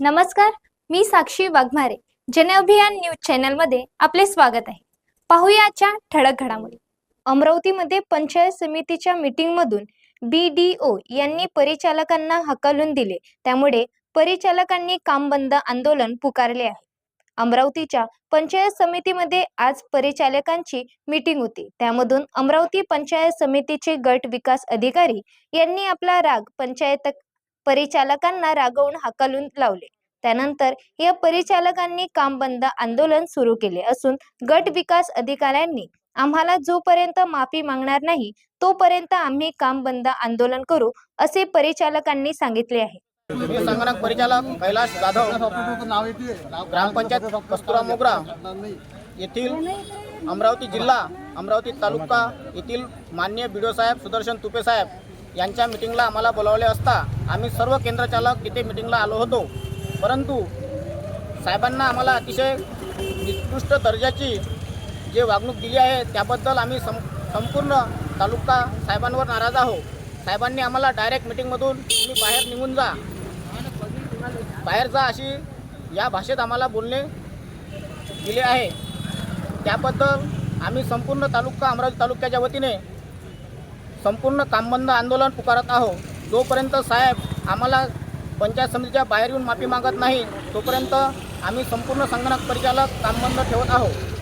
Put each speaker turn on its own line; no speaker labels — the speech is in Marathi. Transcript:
नमस्कार मी साक्षी वाघमारे. जनअभियान न्यूज चॅनलमध्ये आपले स्वागत आहे. पाहूया आजच्या ठळक घडामोडी. अमरावतीमध्ये पंचायत समितीच्या मीटिंगमधून बी डी ओ यांनी परिचालकांना हकलून दिले. त्यामुळे परिचालकांनी काम बंद आंदोलन पुकारले आहे. अमरावतीच्या पंचायत समितीमध्ये आज परिचालकांची मीटिंग होती. त्यामधून अमरावती पंचायत समितीचे गट विकास अधिकारी यांनी आपला राग पंचायत परिचालकांना रागवून हाकलून लावले. त्यानंतर या परिचालकांनी काम बंद आंदोलन सुरू केले असून गट विकास अधिकाऱ्यांनी आम्हाला जोपर्यंत माफी मागणार नाही तोपर्यंत आम्ही काम बंद आंदोलन करू असे परिचालकांनी सांगितले आहे.
संगणक परिचालक कैलास जाधव. ग्रामपंचायत कस्तुरा मोगरा येथील अमरावती जिल्हा अमरावती तालुका येथील मान्य बी साहेब सुदर्शन तुपे साहेब. यांच्या मिटिंगला आम्हाला बोलावले असता आम्ही सर्व केंद्रचालक तिथे मिटिंगला आलो होतो. परंतु साहेबांना आम्हाला अतिशय निकृष्ट दर्जाची जे वागणूक दिली आहे त्याबद्दल आम्ही सं संपूर्ण तालुका साहेबांवर नाराज आहो साहेबांनी आम्हाला डायरेक्ट मिटिंगमधून तुम्ही बाहेर निघून जा. बाहेर जा अशी या भाषेत आम्हाला बोलणे दिले आहे. त्याबद्दल आम्ही संपूर्ण तालुका अमरावती तालुक्याच्या वतीने संपूर्ण कामबंद आंदोलन पुकारत आहोत. जोपर्यंत साहेब आम्हाला पंचायत समितीच्या बाहेर येऊन माफी मागत नाही तोपर्यंत आम्ही संपूर्ण संगणक परिचालक कामबंद ठेवत आहोत.